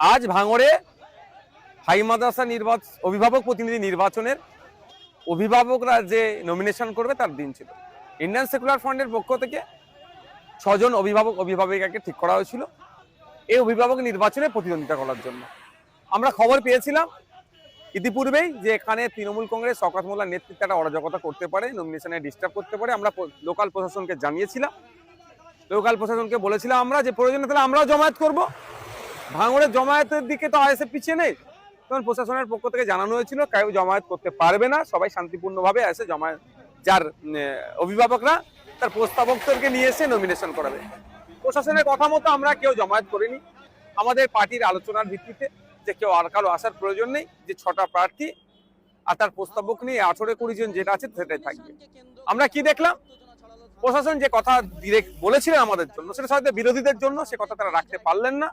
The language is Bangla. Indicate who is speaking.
Speaker 1: আজ ভাঙড়ে হাই মাদ্রাসা নির্বাচন অভিভাবক প্রতিনিধি নির্বাচনের অভিভাবকরা যে নমিনেশন করবে তার দিন ছিল। ইন্ডিয়ান সেকুলার ফান্ডের পক্ষ থেকে ছজন অভিভাবক, অভিভাবিকাকে ঠিক করা হয়েছিল এই অভিভাবক নির্বাচনে প্রতিদ্বন্দ্বিতা করার জন্য। আমরা খবর পেয়েছিলাম ইতিপূর্বেই যে এখানে তৃণমূল কংগ্রেস শকত মোল্লার নেতৃত্বে একটা অরাজকতা করতে পারে নমিনেশনে ডিস্টার্ব করতে পারে, আমরা লোকাল প্রশাসনকে জানিয়েছিলাম। লোকাল প্রশাসনকে বলেছিলাম আমরা যে, প্রয়োজনে তাহলে আমরাও জমায়েত করব। ভাঙড়ের জমায়েতের দিকে তো আইএসএ পিছিয়ে নেই। তখন প্রশাসনের পক্ষ থেকে জানানো হয়েছিল, কেউ জমায়েত করতে পারবে না। সবাই শান্তিপূর্ণভাবে এসে জমায়েত, যার অভিভাবকরা, তার প্রস্তাবকদেরকে নিয়ে এসে নমিনেশন করাবে। প্রশাসনের কথা মতো আমরা কেউ জমায়েত করিনি। আমাদের পার্টির আলোচনার ভিত্তিতে যে কেউ আর কারও আসার প্রয়োজন নেই, যে ছটা প্রার্থী আর তার প্রস্তাবক নিয়ে আঠেরো কুড়ি জন যেটা আছে সেটাই থাকবে। আমরা কি দেখলাম? প্রশাসন যে কথা ডিরেক্ট বলেছিলেন আমাদের জন্য, সেটা হয়তো বিরোধীদের জন্য, সে কথা তারা রাখতে পারলেন না।